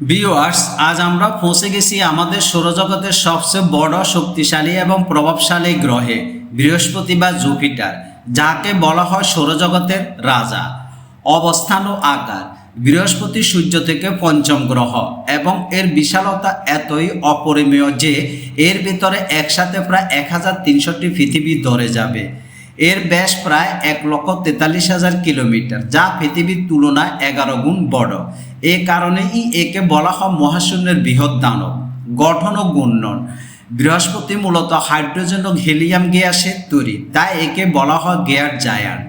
Viewers আজ আমরা পৌঁছে গেছি আমাদের সৌরজগতের সবচেয়ে বড় শক্তিশালী এবং প্রভাবশালী গ্রহে বৃহস্পতি বা জুপিটার, যাকে বলা হয় সৌরজগতের রাজা। অবস্থান ও আকার, বৃহস্পতি সূর্য থেকে পঞ্চম গ্রহ এবং এর বিশালতা এতই অপরিমেয় যে এর ভিতরে একসাথে প্রায় এক হাজার তিনশোটি পৃথিবী ধরে যাবে। এর ব্যাস প্রায় এক লক্ষ তেতাল্লিশ হাজার কিলোমিটার, যা পৃথিবীর তুলনায় এগারো গুণ বড়। এ কারণেই একে বলা হয় মহাশূন্যের বৃহৎ দানব, গঠন ও গুণন। বৃহস্পতি মূলত হাইড্রোজেন ও হিলিয়াম গ্যাসের তৈরি, তাই একে বলা হয় গেয়ার জায়ান্ট।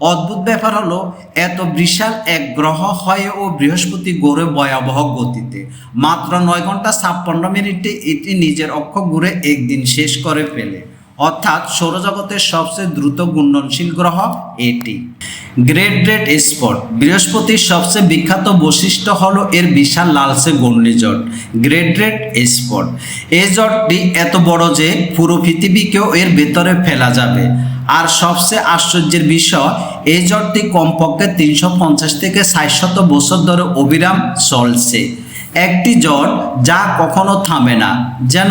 অদ্ভুত ব্যাপার হলো, এত বিশাল এক গ্রহ হয়েও বৃহস্পতি গড়ে ভয়াবহ গতিতে। মাত্র নয় ঘণ্টা ছাপ্পান্ন মিনিটে এটি নিজের অক্ষ ঘুরে একদিন শেষ করে ফেলে। অর্থাৎ সৌরজগতের সবচেয়ে দ্রুত গুণনশীল গ্রহ এটি। গ্রেট গ্রেট স্পট, বৃহস্পতির সবচেয়ে বিখ্যাত বৈশিষ্ট্য হলো এর বিশাল লালসে ঘূর্ণিঝড়। গ্রেট গ্রেট স্পট এই জটটি এত বড় যে পুরো পৃথিবীকেও এর ভেতরে ফেলা যাবে। আর সবচেয়ে আশ্চর্যের বিষয় এই জটটি কমপক্ষে তিনশো পঞ্চাশ থেকে ষাট বছর ধরে অবিরাম চলছে। একটি জট যা কখনো থামে না, যেন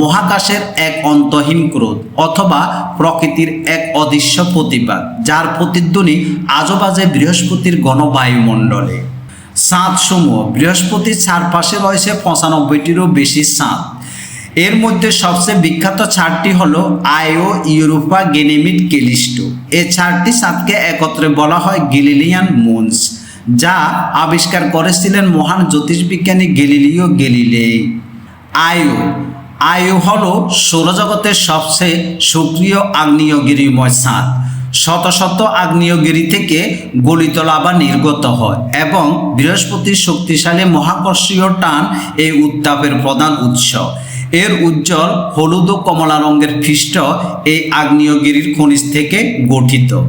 মহাকাশের এক অন্তহীন ক্রোধ অথবা প্রকৃতির এক অদৃশ্য প্রতিবাদ, যার প্রতিধ্বনি আজও বাজে বৃহস্পতির গণবায়ুমণ্ডলে। চাঁদ সমূহ, বৃহস্পতির চারপাশে রয়েছে পঁচানব্বইটিরও বেশি চাঁদ এর মধ্যে সবচেয়ে বিখ্যাত ছাড়টি হলো আয়ো ইউরোপা গেনেমিড কেলিস্টো। এই ছাড়টি চাঁদকে একত্রে বলা হয় গিলিলিয়ান মুনস। যা আবিষ্কার করেছিলেন মহান জ্যোতিষবিজ্ঞানী গেলিলিও গেলিলে আয়ো। আয়ু হল সৌরজগতের সবচেয়ে সক্রিয় আগ্নেয়গিরিময় চাঁদ শত শত আগ্নেয়গিরি থেকে গলিত লাভা নির্গত হয় এবং বৃহস্পতির শক্তিশালী মহাকর্ষীয় টান এই উত্তাপের প্রধান উৎস। এর উজ্জ্বল হলুদ ও কমলা রঙের পৃষ্ঠ এই আগ্নেয়গিরির খনিজ থেকে গঠিত।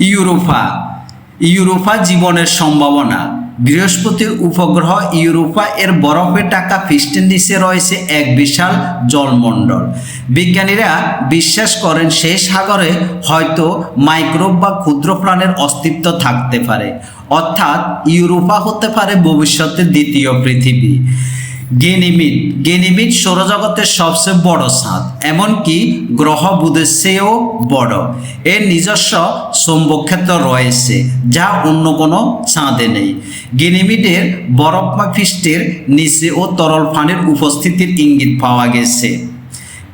ইউরোপা। ইউরোপা জীবনের সম্ভাবনা। বৃহস্পতির উপগ্রহ ইউরোপা এর বরফে টাকা পৃষ্ঠের নিচে রয়েছে এক বিশাল জলমণ্ডল। বিজ্ঞানীরা বিশ্বাস করেন সেই সাগরে হয়তো মাইক্রোব বা ক্ষুদ্র প্রাণের অস্তিত্ব থাকতে পারে। অর্থাৎ ইউরোপা হতে পারে ভবিষ্যতের দ্বিতীয় পৃথিবী। গেনিমিড গেনিমিড সৌরজগতের সবচেয়ে বড় চাঁদ এমনকি গ্রহ বুধের চেয়েও বড়। এর নিজস্ব চৌম্বকক্ষেত্র রয়েছে, যা অন্য কোনো চাঁদে নেই। গেনিমিডের বরফমা পৃষ্ঠের নিচে ও তরল ফানের উপস্থিতির ইঙ্গিত পাওয়া গেছে।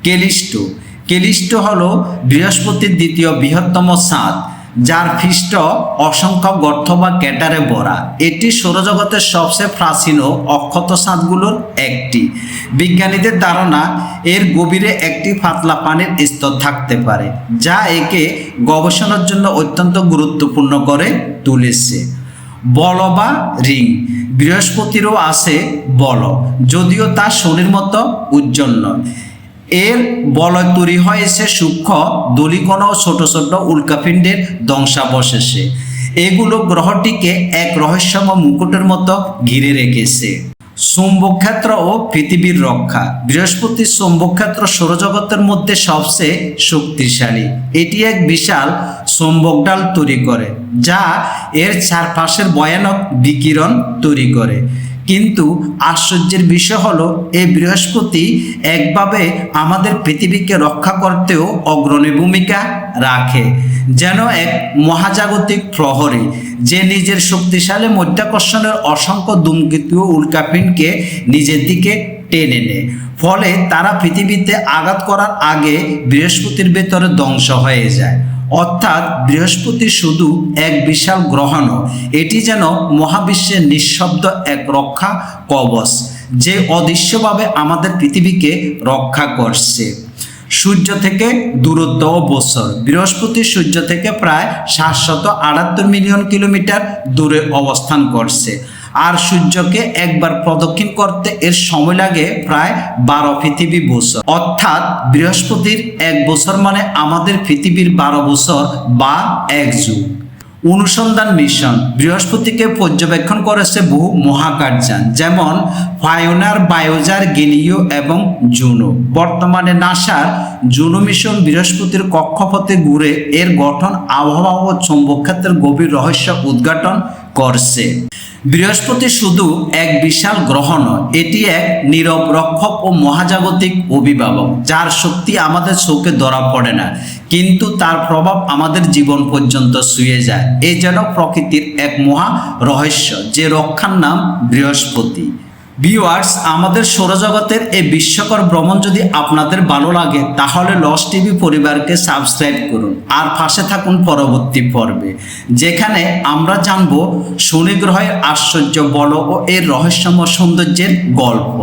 কেলিস্টো কেলিস্টো হল বৃহস্পতির দ্বিতীয় বৃহত্তম চাঁদ যার পৃষ্ঠ অসংখ্য গর্ত বা ক্যাটারে ভরা। এটি সৌরজগতের সবচেয়ে প্রাচীন ও অক্ষত সাঁতগুলোর একটি। বিজ্ঞানীদের ধারণা, এর গভীরে একটি পাতলা পানির স্তর থাকতে পারে, যা একে গবেষণার জন্য অত্যন্ত গুরুত্বপূর্ণ করে তুলেছে। বল বা রিং, বৃহস্পতিরও আছে বল, যদিও তা শনির মতো উজ্জ্বল নয়। এর বলয় তৈরি হয়েছে সূক্ষ্ম দলিকণ ও ছোট ছোট উল্কাপিণ্ডের ধ্বংসাবশেষে। এগুলো গ্রহটিকে এক রহস্যময় মুকুটের মতো ঘিরে রেখেছে। চুম্বকক্ষেত্র ও পৃথিবীর রক্ষা। বৃহস্পতির চুম্বকক্ষেত্র সৌরজগতের মধ্যে সবচেয়ে শক্তিশালী। এটি এক বিশাল চুম্বক ডাল তৈরি করে, যা এর চারপাশের ভয়ানক বিকিরণ তৈরি করে। কিন্তু আশ্চর্যের বিষয় হলো এই বৃহস্পতি একভাবে আমাদের পৃথিবীকে রক্ষা করতেও অগ্রণী ভূমিকা রাখে, যেন এক মহাজাগতিক প্রহরী, যে নিজের শক্তিশালী মধ্যাকর্ষণের অসংখ্য ধূমকেতু উল্কাপিনকে নিজের দিকে টেনে নেয়। ফলে তারা পৃথিবীতে আঘাত করার আগে বৃহস্পতির ভেতরে ধ্বংস হয়ে যায়। অর্থাৎ বৃহস্পতি শুধু এক বিশাল গ্রহ নয় এটি যেন মহাবিশ্বের নিঃশব্দ এক রক্ষা কবচ যে অদৃশ্যভাবে আমাদের পৃথিবীকে রক্ষা করছে। সূর্য থেকে দূরত্ব ও বছর। বৃহস্পতি সূর্য থেকে প্রায় সাতশত আটাত্তর মিলিয়ন কিলোমিটার দূরে অবস্থান করছে। আর সূর্যকে একবার প্রদক্ষিণ করতে এর সময় লাগে প্রায় বারো পৃথিবী বছর। অর্থাৎ বৃহস্পতির এক বছর মানে আমাদের পৃথিবীর বারো বছর বা এক যুগ। অনুসন্ধান মিশন বৃহস্পতিকে পর্যবেক্ষণ করেছে বহু মহাকাশযান, যেমন ফায়োনার বায়োজার গেলিও এবং জুনো বর্তমানে নাসার জুনো মিশন বৃহস্পতির কক্ষপথে ঘুরে এর গঠন, আবহাওয়া ও চৌম্বক ক্ষেত্রের গভীর রহস্য উদ্ঘাটন করছে। বৃহস্পতি শুধু এক বিশাল গ্রহ নয়, এটি এক নীরব রক্ষক ও মহাজাগতিক অভিভাবক, যার শক্তি আমাদের চোখে ধরা পড়ে না, কিন্তু তার প্রভাব আমাদের জীবন পর্যন্ত শুয়ে যায়। এ যেন প্রকৃতির এক মহা রহস্য, যে রক্ষার নাম বৃহস্পতি। ভিউয়ার্স আমাদের সৌরজগতের এই বিশ্বকর ভ্রমণ যদি আপনাদের ভালো লাগে, তাহলে লস টিভি পরিবারকে সাবস্ক্রাইব করুন। আর পাশে থাকুন পরবর্তী পর্বে, যেখানে আমরা জানব শনি গ্রহের আশ্চর্য বল ও এর রহস্যময় সৌন্দর্যের গল্প।